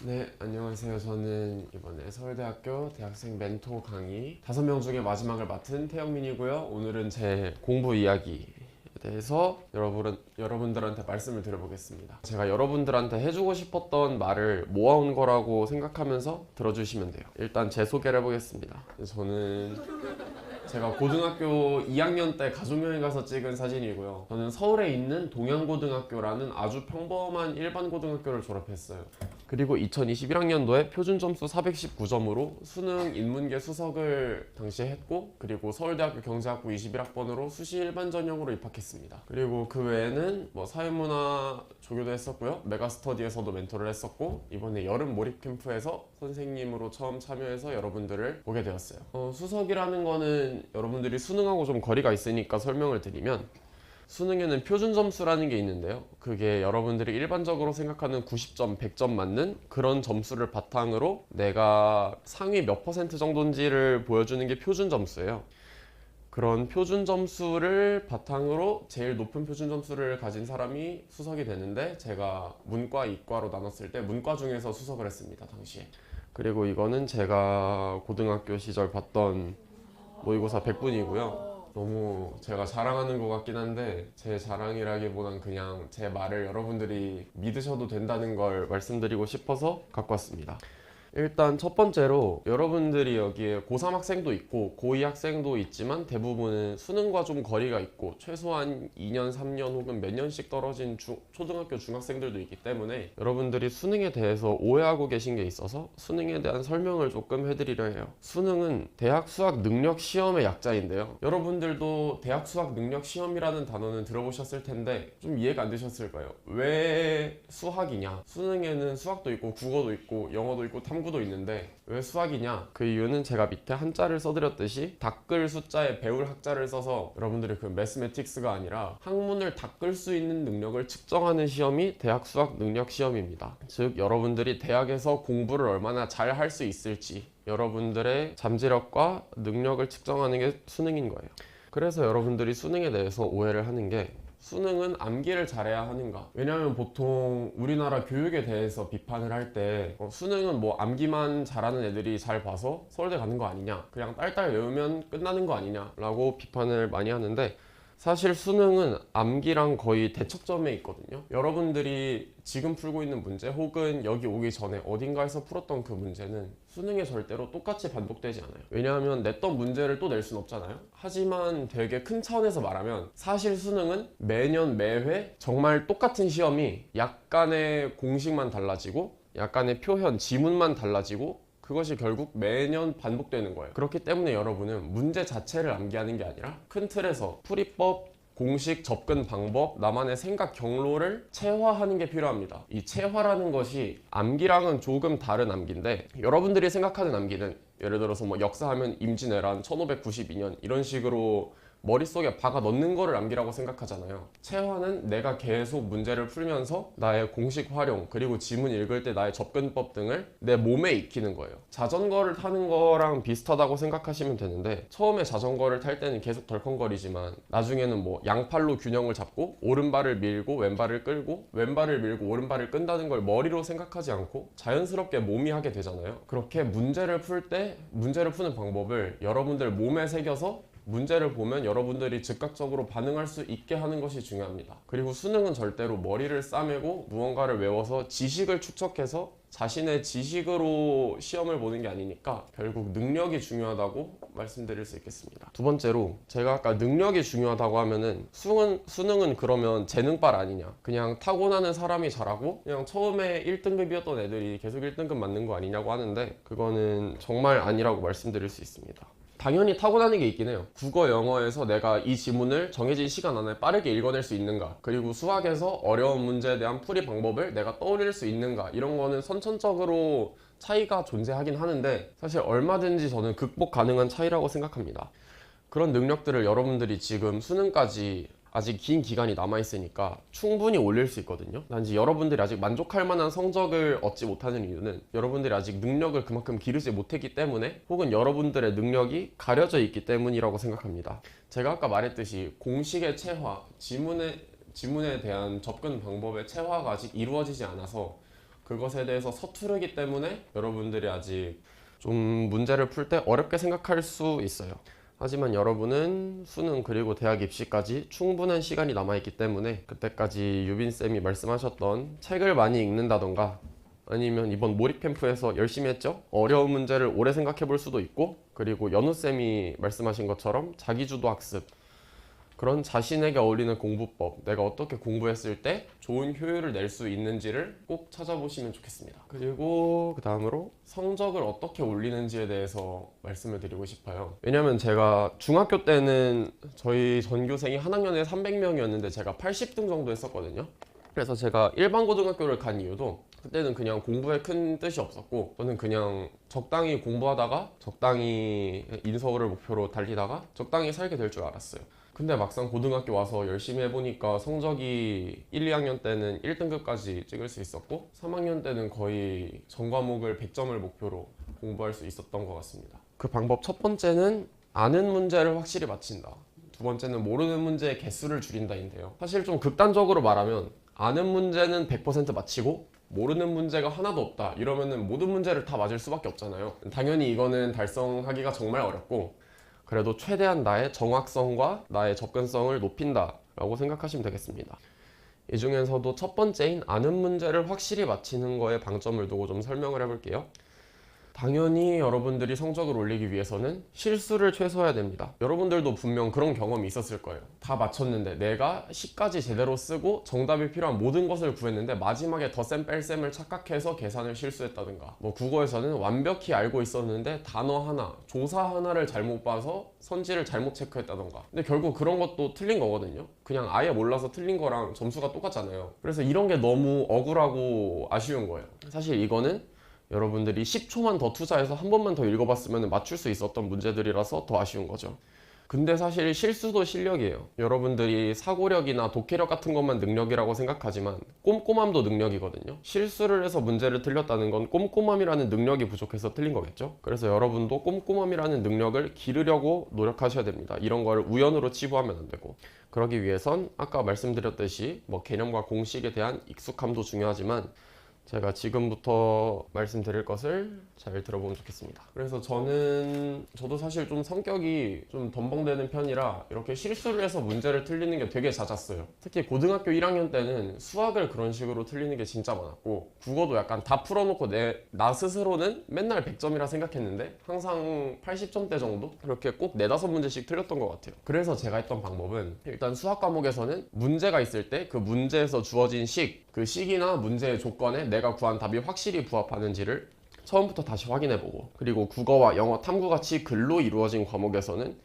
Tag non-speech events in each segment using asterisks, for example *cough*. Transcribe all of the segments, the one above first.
네, 안녕하세요. 저는 이번에 서울대학교 대학생 멘토 강의 다섯 명 중에 마지막을 맡은 태영민이고요. 오늘은 제 공부 이야기에 대해서 여러분, 여러분들한테 말씀을 드려보겠습니다. 제가 여러분들한테 해주고 싶었던 말을 모아온 거라고 생각하면서 들어주시면 돼요. 일단 제 소개를 해보겠습니다. 저는 제가 고등학교 2학년 때 가족여행 가서 찍은 사진이고요. 저는 서울에 있는 동양고등학교라는 아주 평범한 일반 고등학교를 졸업했어요. 그리고 2021학년도에 표준 점수 419점으로 수능 인문계 수석을 당시에 했고 그리고 서울대학교 경제학부 21학번으로 수시 일반 전형으로 입학했습니다. 그리고 그 외에는 뭐 사회문화 조교도 했었고요. 메가스터디에서도 멘토를 했었고 이번에 여름 몰입 캠프에서 선생님으로 처음 참여해서 여러분들을 보게 되었어요. 어, 수석이라는 거는 여러분들이 수능하고 좀 거리가 있으니까 설명을 드리면 수능에는 표준 점수라는 게 있는데요. 그게 여러분들이 일반적으로 생각하는 90점, 100점 맞는 그런 점수를 바탕으로 내가 상위 몇 퍼센트 정도인지를 보여주는 게 표준 점수예요. 그런 표준 점수를 바탕으로 제일 높은 표준 점수를 가진 사람이 수석이 되는데 제가 문과, 이과로 나눴을 때 문과 중에서 수석을 했습니다, 당시에. 그리고 이거는 제가 고등학교 시절 봤던 모의고사 100분이고요. 너무 제가 자랑하는 것 같긴 한데 제 자랑이라기보단 그냥 제 말을 여러분들이 믿으셔도 된다는 걸 말씀드리고 싶어서 갖고 왔습니다. 일단 첫 번째로 여러분들이 여기에 고3 학생도 있고 고2 학생도 있지만 대부분은 수능과 좀 거리가 있고 최소한 2년, 3년 혹은 몇 년씩 떨어진 중- 초등학교 중학생들도 있기 때문에 여러분들이 수능에 대해서 오해하고 계신 게 있어서 수능에 대한 설명을 조금 해드리려 해요. 수능은 대학 수학 능력 시험의 약자인데요. 여러분들도 대학 수학 능력 시험이라는 단어는 들어보셨을 텐데 좀 이해가 안 되셨을 거예요. 왜 수학이냐? 수능에는 수학도 있고 국어도 있고 영어도 있고 탐 구도 있는데 왜 수학이냐? 그 이유는 제가 밑에 한자를 써드렸듯이 닦을 숫자에 배울 학자를 써서 여러분들이 그 매스매틱스가 아니라 학문을 닦을 수 있는 능력을 측정하는 시험이 대학 수학 능력 시험입니다. 즉 여러분들이 대학에서 공부를 얼마나 잘 할 수 있을지 여러분들의 잠재력과 능력을 측정하는 게 수능인 거예요. 그래서 여러분들이 수능에 대해서 오해를 하는 게 수능은 암기를 잘해야 하는가? 왜냐하면 보통 우리나라 교육에 대해서 비판을 할 때 수능은 뭐 암기만 잘하는 애들이 잘 봐서 서울대 가는 거 아니냐? 그냥 딸딸 외우면 끝나는 거 아니냐 라고 비판을 많이 하는데 사실 수능은 암기랑 거의 대척점에 있거든요. 여러분들이 지금 풀고 있는 문제 혹은 여기 오기 전에 어딘가에서 풀었던 그 문제는 수능에 절대로 똑같이 반복되지 않아요. 왜냐하면 냈던 문제를 또 낼 순 없잖아요. 하지만 되게 큰 차원에서 말하면 사실 수능은 매년 매회 정말 똑같은 시험이 약간의 공식만 달라지고 약간의 표현, 지문만 달라지고 그것이 결국 매년 반복되는 거예요. 그렇기 때문에 여러분은 문제 자체를 암기하는 게 아니라 큰 틀에서 풀이법, 공식, 접근 방법, 나만의 생각 경로를 체화하는 게 필요합니다. 이 체화라는 것이 암기랑은 조금 다른 암기인데 여러분들이 생각하는 암기는 예를 들어서 뭐 역사하면 임진왜란 1592년 이런 식으로 머릿속에 박아 넣는 거를 암기라고 생각하잖아요. 체화는 내가 계속 문제를 풀면서 나의 공식 활용 그리고 지문 읽을 때 나의 접근법 등을 내 몸에 익히는 거예요. 자전거를 타는 거랑 비슷하다고 생각하시면 되는데 처음에 자전거를 탈 때는 계속 덜컹거리지만 나중에는 뭐 양팔로 균형을 잡고 오른발을 밀고 왼발을 끌고 왼발을 밀고 오른발을 끈다는 걸 머리로 생각하지 않고 자연스럽게 몸이 하게 되잖아요. 그렇게 문제를 풀 때 문제를 푸는 방법을 여러분들 몸에 새겨서 문제를 보면 여러분들이 즉각적으로 반응할 수 있게 하는 것이 중요합니다. 그리고 수능은 절대로 머리를 싸매고 무언가를 외워서 지식을 축적해서 자신의 지식으로 시험을 보는 게 아니니까 결국 능력이 중요하다고 말씀드릴 수 있겠습니다. 두 번째로 제가 아까 능력이 중요하다고 하면은 수능은, 수능은 그러면 재능빨 아니냐 그냥 타고나는 사람이 잘하고 그냥 처음에 1등급이었던 애들이 계속 1등급 맞는 거 아니냐고 하는데 그거는 정말 아니라고 말씀드릴 수 있습니다. 당연히 타고나는 게 있긴 해요. 국어, 영어에서 내가 이 지문을 정해진 시간 안에 빠르게 읽어낼 수 있는가. 그리고 수학에서 어려운 문제에 대한 풀이 방법을 내가 떠올릴 수 있는가. 이런 거는 선천적으로 차이가 존재하긴 하는데 사실 얼마든지 저는 극복 가능한 차이라고 생각합니다. 그런 능력들을 여러분들이 지금 수능까지 아직 긴 기간이 남아 있으니까 충분히 올릴 수 있거든요. 단지 여러분들이 아직 만족할 만한 성적을 얻지 못하는 이유는 여러분들이 아직 능력을 그만큼 기르지 못했기 때문에 혹은 여러분들의 능력이 가려져 있기 때문이라고 생각합니다. 제가 아까 말했듯이 공식의 체화, 지문에 지문에 대한 접근 방법의 체화가 아직 이루어지지 않아서 그것에 대해서 서투르기 때문에 여러분들이 아직 좀 문제를 풀 때 어렵게 생각할 수 있어요. 하지만 여러분은 수능 그리고 대학 입시까지 충분한 시간이 남아있기 때문에 그때까지 유빈쌤이 말씀하셨던 책을 많이 읽는다던가 아니면 이번 몰입 캠프에서 열심히 했죠? 어려운 문제를 오래 생각해 볼 수도 있고 그리고 연우쌤이 말씀하신 것처럼 자기주도 학습 그런 자신에게 어울리는 공부법, 내가 어떻게 공부했을 때 좋은 효율을 낼 수 있는지를 꼭 찾아보시면 좋겠습니다. 그리고 그 다음으로 성적을 어떻게 올리는지에 대해서 말씀을 드리고 싶어요. 왜냐면 제가 중학교 때는 저희 전교생이 한 학년에 300명이었는데 제가 80등 정도 했었거든요. 그래서 제가 일반 고등학교를 간 이유도 그때는 그냥 공부에 큰 뜻이 없었고 저는 그냥 적당히 공부하다가 적당히 인서울을 목표로 달리다가 적당히 살게 될 줄 알았어요. 근데 막상 고등학교 와서 열심히 해보니까 성적이 1, 2학년 때는 1등급까지 찍을 수 있었고 3학년 때는 거의 전 과목을 100점을 목표로 공부할 수 있었던 것 같습니다. 그 방법 첫 번째는 아는 문제를 확실히 맞힌다. 두 번째는 모르는 문제의 개수를 줄인다인데요. 사실 좀 극단적으로 말하면 아는 문제는 100% 맞히고 모르는 문제가 하나도 없다. 이러면은 모든 문제를 다 맞을 수밖에 없잖아요. 당연히 이거는 달성하기가 정말 어렵고 그래도 최대한 나의 정확성과 나의 접근성을 높인다 라고 생각하시면 되겠습니다. 이 중에서도 첫 번째인 아는 문제를 확실히 맞히는 거에 방점을 두고 좀 설명을 해볼게요. 당연히 여러분들이 성적을 올리기 위해서는 실수를 최소화해야 됩니다. 여러분들도 분명 그런 경험이 있었을 거예요. 다 맞췄는데 내가 10까지 제대로 쓰고 정답이 필요한 모든 것을 구했는데 마지막에 덧셈 뺄셈을 착각해서 계산을 실수했다든가 뭐 국어에서는 완벽히 알고 있었는데 단어 하나, 조사 하나를 잘못 봐서 선지를 잘못 체크했다던가 근데 결국 그런 것도 틀린 거거든요. 그냥 아예 몰라서 틀린 거랑 점수가 똑같잖아요. 그래서 이런 게 너무 억울하고 아쉬운 거예요. 사실 이거는 여러분들이 10초만 더 투자해서 한 번만 더 읽어봤으면 맞출 수 있었던 문제들이라서 더 아쉬운 거죠. 근데 사실 실수도 실력이에요. 여러분들이 사고력이나 독해력 같은 것만 능력이라고 생각하지만 꼼꼼함도 능력이거든요. 실수를 해서 문제를 틀렸다는 건 꼼꼼함이라는 능력이 부족해서 틀린 거겠죠. 그래서 여러분도 꼼꼼함이라는 능력을 기르려고 노력하셔야 됩니다. 이런 걸 우연으로 치부하면 안 되고. 그러기 위해선 아까 말씀드렸듯이 뭐 개념과 공식에 대한 익숙함도 중요하지만 제가 지금부터 말씀드릴 것을 잘 들어보면 좋겠습니다. 그래서 저는 저도 사실 좀 성격이 좀 덤벙대는 편이라 이렇게 실수를 해서 문제를 틀리는 게 되게 잦았어요. 특히 고등학교 1학년 때는 수학을 그런 식으로 틀리는 게 진짜 많았고 국어도 약간 다 풀어놓고 내 나 스스로는 맨날 100점이라 생각했는데 항상 80점대 정도 이렇게 꼭 네다섯 문제씩 틀렸던 것 같아요. 그래서 제가 했던 방법은 일단 수학 과목에서는 문제가 있을 때 그 문제에서 주어진 식, 그 식이나 문제의 조건에 내가 구한 답이 확실히 부합하는지를 처음부터 다시 확인해보고 그리고 국어와 영어 탐구같이 글로 이루어진 과목에서는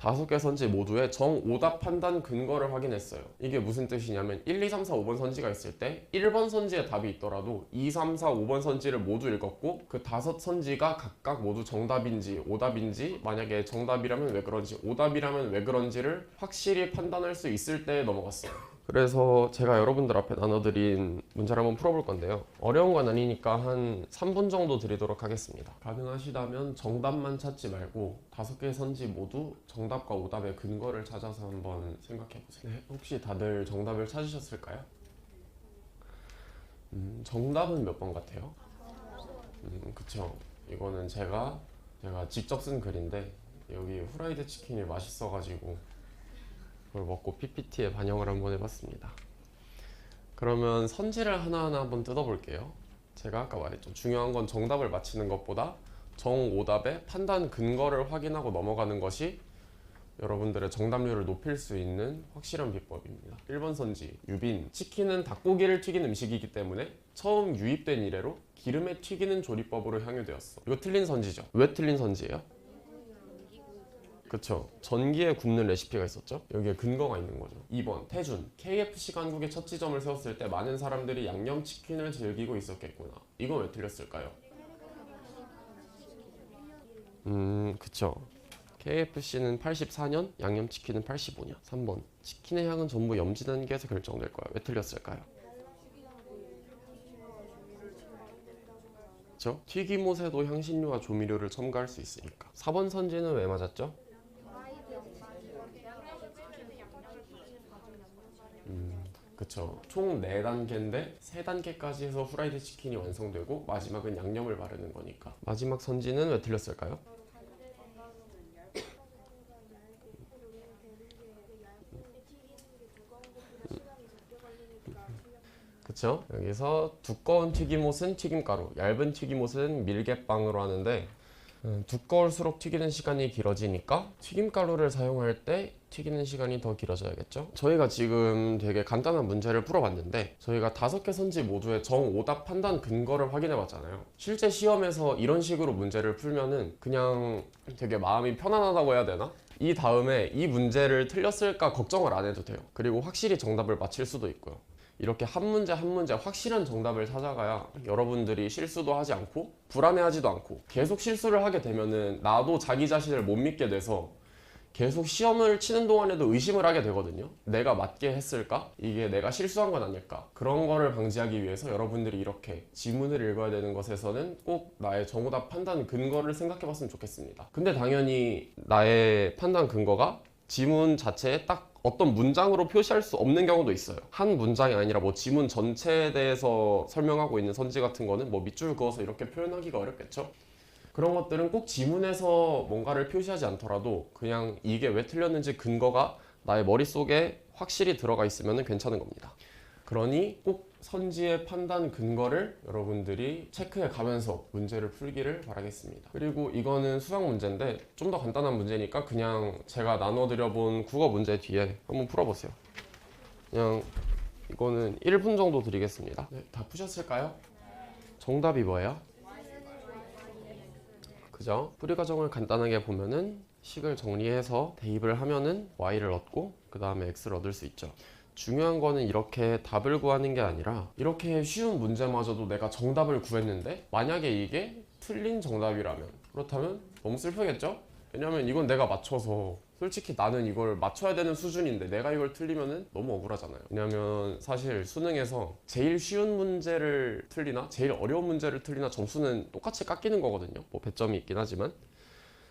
다섯 개 선지 모두의 정오답 판단 근거를 확인했어요. 이게 무슨 뜻이냐면 1, 2, 3, 4, 5번 선지가 있을 때 1번 선지에 답이 있더라도 2, 3, 4, 5번 선지를 모두 읽었고 그 다섯 선지가 각각 모두 정답인지 오답인지 만약에 정답이라면 왜 그런지 오답이라면 왜 그런지를 확실히 판단할 수 있을 때 넘어갔어요. 그래서 제가 여러분들 앞에 나눠드린 문제를 한번 풀어볼 건데요. 어려운 건 아니니까 한 3분 정도 드리도록 하겠습니다. 가능하시다면 정답만 찾지 말고 다섯 개의 선지 모두 정답과 오답의 근거를 찾아서 한번 생각해 보세요. 네, 혹시 다들 정답을 찾으셨을까요? 음, 정답은 몇 번 같아요? 음, 그쵸. 이거는 제가 제가 직접 쓴 글인데 여기 후라이드 치킨이 맛있어가지고 그걸 먹고 PPT에 반영을 한번 해봤습니다. 그러면 선지를 하나하나 한번 뜯어볼게요. 제가 아까 말했죠. 중요한 건 정답을 맞히는 것보다 정오답의 판단 근거를 확인하고 넘어가는 것이 여러분들의 정답률을 높일 수 있는 확실한 비법입니다. 1번 선지, 유빈. 치킨은 닭고기를 튀긴 음식이기 때문에 처음 유입된 이래로 기름에 튀기는 조리법으로 향유되었어. 이거 틀린 선지죠. 왜 틀린 선지예요? 그쵸. 전기에 굽는 레시피가 있었죠. 여기에 근거가 있는 거죠. 2번 태준. KFC 강국의 첫 지점을 세웠을 때 많은 사람들이 양념치킨을 즐기고 있었겠구나. 이건 왜 틀렸을까요? 음, 그쵸. KFC는 84년, 양념치킨은 85년. 3번. 치킨의 향은 전부 염지 단계에서 결정될 거야. 왜 틀렸을까요? 그쵸? 튀김옷에도 향신료와 조미료를 첨가할 수 있으니까. 4번 선지는 왜 맞았죠? 그쵸. 총 4단계인데 3단계까지 해서 후라이드 치킨이 완성되고 마지막은 양념을 바르는 거니까. 마지막 선지는 왜 틀렸을까요? 그쵸? 여기서 두꺼운 튀김옷은 튀김가루, 얇은 튀김옷은 밀개빵으로 하는데 음, 두꺼울수록 튀기는 시간이 길어지니까 튀김가루를 사용할 때 튀기는 시간이 더 길어져야겠죠? 저희가 지금 되게 간단한 문제를 풀어봤는데 저희가 다섯 개 선지 모두의 정오답 판단 근거를 확인해 봤잖아요. 실제 시험에서 이런 식으로 문제를 풀면은 그냥 되게 마음이 편안하다고 해야 되나? 이 다음에 이 문제를 틀렸을까 걱정을 안 해도 돼요. 그리고 확실히 정답을 맞힐 수도 있고요. 이렇게 한 문제 한 문제 확실한 정답을 찾아가야 여러분들이 실수도 하지 않고 불안해하지도 않고 계속 실수를 하게 되면은 나도 자기 자신을 못 믿게 돼서 계속 시험을 치는 동안에도 의심을 하게 되거든요. 내가 맞게 했을까? 이게 내가 실수한 건 아닐까? 그런 거를 방지하기 위해서 여러분들이 이렇게 지문을 읽어야 되는 것에서는 꼭 나의 정오답 판단 근거를 생각해 봤으면 좋겠습니다. 근데 당연히 나의 판단 근거가 지문 자체에 딱 어떤 문장으로 표시할 수 없는 경우도 있어요. 한 문장이 아니라 뭐 지문 전체에 대해서 설명하고 있는 선지 같은 거는 뭐 밑줄 그어서 이렇게 표현하기가 어렵겠죠. 그런 것들은 꼭 지문에서 뭔가를 표시하지 않더라도 그냥 이게 왜 틀렸는지 근거가 나의 머릿속에 확실히 들어가 있으면 괜찮은 겁니다. 그러니 꼭 선지의 판단 근거를 여러분들이 체크해 가면서 문제를 풀기를 바라겠습니다. 그리고 이거는 수학 문제인데 좀 더 간단한 문제니까 그냥 제가 나눠드려 본 국어 문제 뒤에 한번 풀어보세요. 그냥 이거는 1분 정도 드리겠습니다. 네, 다 푸셨을까요? 정답이 뭐예요? 그죠? 뿌리 과정을 간단하게 보면은 식을 정리해서 대입을 하면은 y를 얻고 그 다음에 x를 얻을 수 있죠. 중요한 거는 이렇게 답을 구하는 게 아니라 이렇게 쉬운 문제마저도 내가 정답을 구했는데 만약에 이게 틀린 정답이라면 그렇다면 너무 슬프겠죠? 왜냐면 이건 내가 맞춰서 솔직히 나는 이걸 맞춰야 되는 수준인데 내가 이걸 틀리면은 너무 억울하잖아요. 왜냐면 사실 수능에서 제일 쉬운 문제를 틀리나 제일 어려운 문제를 틀리나 점수는 똑같이 깎이는 거거든요. 뭐 배점이 있긴 하지만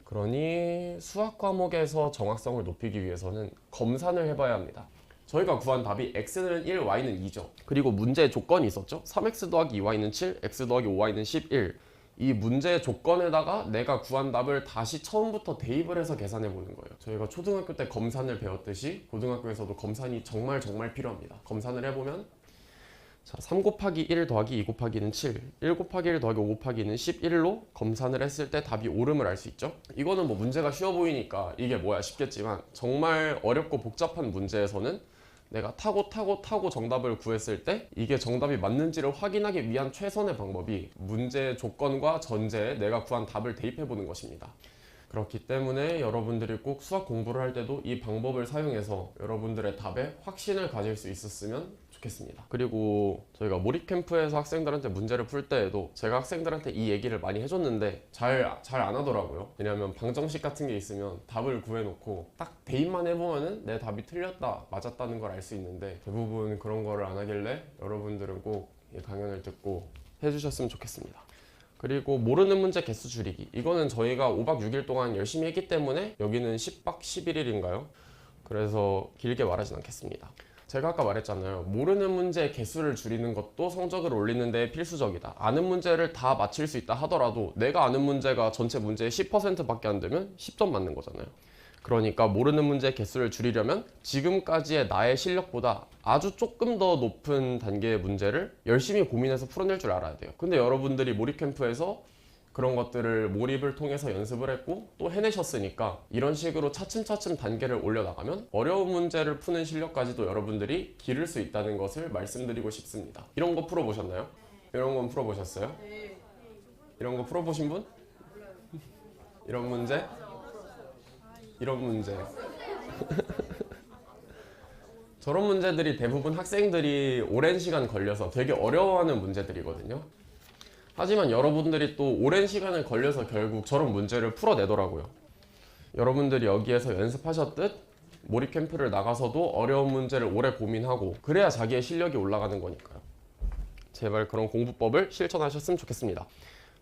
그러니 수학 과목에서 정확성을 높이기 위해서는 검산을 해봐야 합니다. 저희가 구한 답이 x는 1, y는 2죠. 그리고 문제의 조건이 있었죠. 3x 더하기 2y는 7, x 더하기 5y는 11. 이 문제의 조건에다가 내가 구한 답을 다시 처음부터 대입을 해서 계산해 보는 거예요. 저희가 초등학교 때 검산을 배웠듯이 고등학교에서도 검산이 정말 정말 필요합니다. 검산을 해보면 자, 3 곱하기 1 더하기 2 곱하기는 7, 1 곱하기 1 더하기 5 곱하기는 11로 검산을 했을 때 답이 옳음을 알 수 있죠. 이거는 뭐 문제가 쉬워 보이니까 이게 뭐야 싶겠지만 정말 어렵고 복잡한 문제에서는 내가 타고 타고 타고 정답을 구했을 때 이게 정답이 맞는지를 확인하기 위한 최선의 방법이 문제의 조건과 전제에 내가 구한 답을 대입해 보는 것입니다. 그렇기 때문에 여러분들이 꼭 수학 공부를 할 때도 이 방법을 사용해서 여러분들의 답에 확신을 가질 수 있었으면 좋겠습니다. 그리고 저희가 몰입 캠프에서 학생들한테 문제를 풀 때에도 제가 학생들한테 이 얘기를 많이 해줬는데 잘 잘 안 하더라고요. 왜냐하면 방정식 같은 게 있으면 답을 구해놓고 딱 대입만 해보면은 내 답이 틀렸다 맞았다는 걸 알 수 있는데 대부분 그런 거를 안 하길래 여러분들은 꼭 이 강연을 듣고 해주셨으면 좋겠습니다. 그리고 모르는 문제 개수 줄이기. 이거는 저희가 5박 6일 동안 열심히 했기 때문에 여기는 10박 11일인가요? 그래서 길게 말하진 않겠습니다. 제가 아까 말했잖아요. 모르는 문제 개수를 줄이는 것도 성적을 올리는 데 필수적이다. 아는 문제를 다 맞힐 수 있다 하더라도 내가 아는 문제가 전체 문제의 10%밖에 안 되면 10점 맞는 거잖아요. 그러니까 모르는 문제 개수를 줄이려면 지금까지의 나의 실력보다 아주 조금 더 높은 단계의 문제를 열심히 고민해서 풀어낼 줄 알아야 돼요. 근데 여러분들이 몰입 캠프에서 그런 것들을 몰입을 통해서 연습을 했고 또 해내셨으니까 이런 식으로 차츰차츰 단계를 올려나가면 어려운 문제를 푸는 실력까지도 여러분들이 기를 수 있다는 것을 말씀드리고 싶습니다. 이런 거 풀어보셨나요? 이런 건 풀어보셨어요? 이런 거 풀어보신 분? 이런 문제? 이런 문제. 저런 문제들이 대부분 학생들이 오랜 시간 걸려서 되게 어려워하는 문제들이거든요. 하지만 여러분들이 또 오랜 시간을 걸려서 결국 저런 문제를 풀어내더라고요. 여러분들이 여기에서 연습하셨듯 몰입 캠프를 나가서도 어려운 문제를 오래 고민하고 그래야 자기의 실력이 올라가는 거니까요. 제발 그런 공부법을 실천하셨으면 좋겠습니다.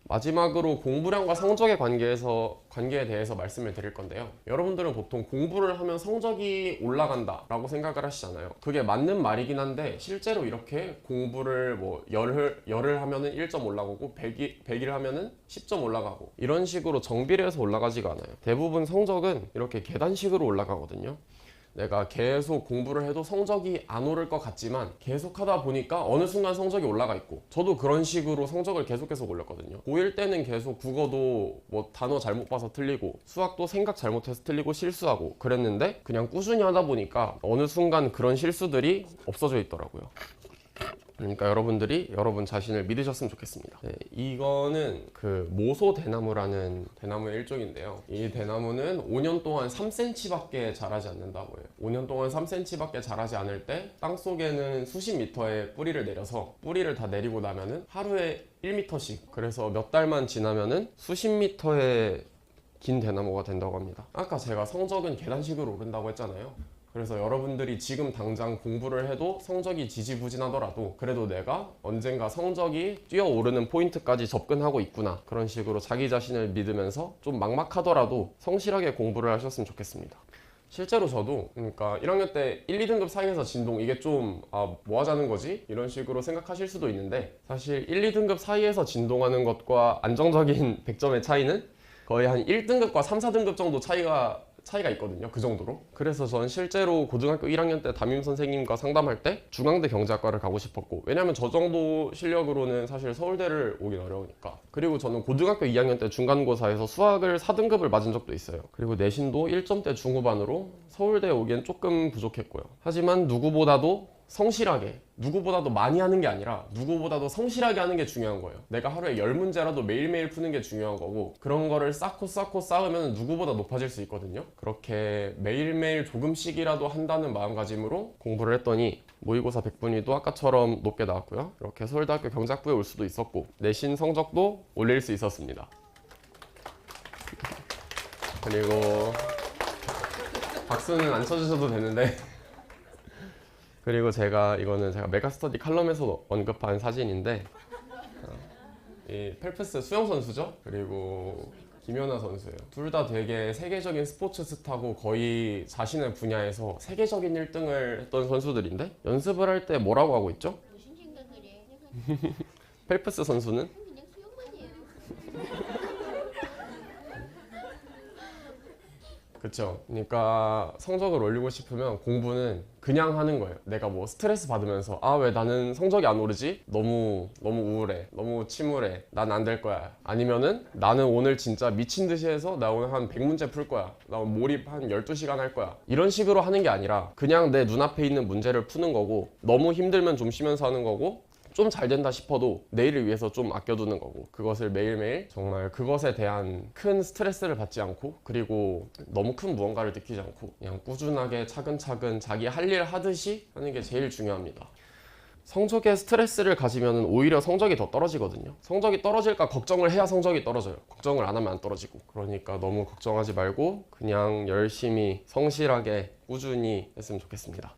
마지막으로 공부량과 성적의 관계에서 관계에 대해서 말씀을 드릴 건데요. 여러분들은 보통 공부를 하면 성적이 올라간다 라고 생각을 하시잖아요. 그게 맞는 말이긴 한데 실제로 이렇게 공부를 뭐 열을 열을 하면은 1점 올라가고 100이 100일 하면은 10점 올라가고 이런 식으로 정비례해서 올라가지가 않아요. 대부분 성적은 이렇게 계단식으로 올라가거든요. 내가 계속 공부를 해도 성적이 안 오를 것 같지만 계속 하다 보니까 어느 순간 성적이 올라가 있고 저도 그런 식으로 성적을 계속해서 올렸거든요. 고1 때는 계속 국어도 뭐 단어 잘못 봐서 틀리고 수학도 생각 잘못해서 틀리고 실수하고 그랬는데 그냥 꾸준히 하다 보니까 어느 순간 그런 실수들이 없어져 있더라고요 그러니까 여러분들이 여러분 자신을 믿으셨으면 좋겠습니다. 네, 이거는 그 모소 대나무라는 대나무의 일종인데요. 이 대나무는 5년 동안 3cm밖에 자라지 않는다고 해요. 5년 동안 3cm밖에 자라지 않을 때 땅 속에는 수십 미터의 뿌리를 내려서 뿌리를 다 내리고 나면은 하루에 1m씩 그래서 몇 달만 지나면은 수십 미터의 긴 대나무가 된다고 합니다. 아까 제가 성적은 계단식으로 오른다고 했잖아요. 그래서 여러분들이 지금 당장 공부를 해도 성적이 지지부진하더라도 그래도 내가 언젠가 성적이 뛰어오르는 포인트까지 접근하고 있구나 그런 식으로 자기 자신을 믿으면서 좀 막막하더라도 성실하게 공부를 하셨으면 좋겠습니다. 실제로 저도 그러니까 1학년 때 1, 2등급 사이에서 진동 이게 좀 아 뭐 하자는 거지 이런 식으로 생각하실 수도 있는데 사실 1, 2등급 사이에서 진동하는 것과 안정적인 *laughs* 100점의 차이는 거의 한 1등급과 3, 4등급 정도 차이가 차이가 있거든요. 그 정도로. 그래서 전 실제로 고등학교 1학년 때 담임 선생님과 상담할 때 중앙대 경제학과를 가고 싶었고 왜냐면 저 정도 실력으로는 사실 서울대를 오긴 어려우니까. 그리고 저는 고등학교 2학년 때 중간고사에서 수학을 4등급을 맞은 적도 있어요. 그리고 내신도 1점대 중후반으로 서울대에 오기엔 조금 부족했고요. 하지만 누구보다도 성실하게 누구보다도 많이 하는 게 아니라 누구보다도 성실하게 하는 게 중요한 거예요. 내가 하루에 10문제라도 매일매일 푸는 게 중요한 거고 그런 거를 쌓고 쌓고 쌓으면 누구보다 높아질 수 있거든요. 그렇게 매일매일 조금씩이라도 한다는 마음가짐으로 공부를 했더니 모의고사 100분위도 아까처럼 높게 나왔고요. 이렇게 서울대학교 경작부에 올 수도 있었고 내신 성적도 올릴 수 있었습니다. 그리고 박수는 안 쳐주셔도 되는데 그리고 제가 이거는 제가 메가스터디 칼럼에서 언급한 사진인데 어, 이 펠프스 수영 선수죠. 그리고 김연아 선수예요. 둘 다 되게 세계적인 스포츠 스타고 거의 자신의 분야에서 세계적인 1등을 했던 선수들인데 연습을 할 때 뭐라고 하고 있죠? 무슨 생각을 해? 내가 펠프스 선수는 그쵸. 그러니까 성적을 올리고 싶으면 공부는 그냥 하는 거예요. 내가 뭐 스트레스 받으면서 아 왜 나는 성적이 안 오르지? 너무 너무 우울해. 너무 침울해. 난 안 될 거야. 아니면은 나는 오늘 진짜 미친 듯이 해서 나 오늘 한 100문제 풀 거야. 나 몰입 한 12시간 할 거야. 이런 식으로 하는 게 아니라 그냥 내 눈앞에 있는 문제를 푸는 거고 너무 힘들면 좀 쉬면서 하는 거고 좀 잘 된다 싶어도 내일을 위해서 좀 아껴두는 거고 그것을 매일매일 정말 그것에 대한 큰 스트레스를 받지 않고 그리고 너무 큰 무언가를 느끼지 않고 그냥 꾸준하게 차근차근 자기 할 일 하듯이 하는 게 제일 중요합니다. 성적에 스트레스를 가지면 오히려 성적이 더 떨어지거든요. 성적이 떨어질까 걱정을 해야 성적이 떨어져요. 걱정을 안 하면 안 떨어지고. 그러니까 너무 걱정하지 말고 그냥 열심히 성실하게 꾸준히 했으면 좋겠습니다.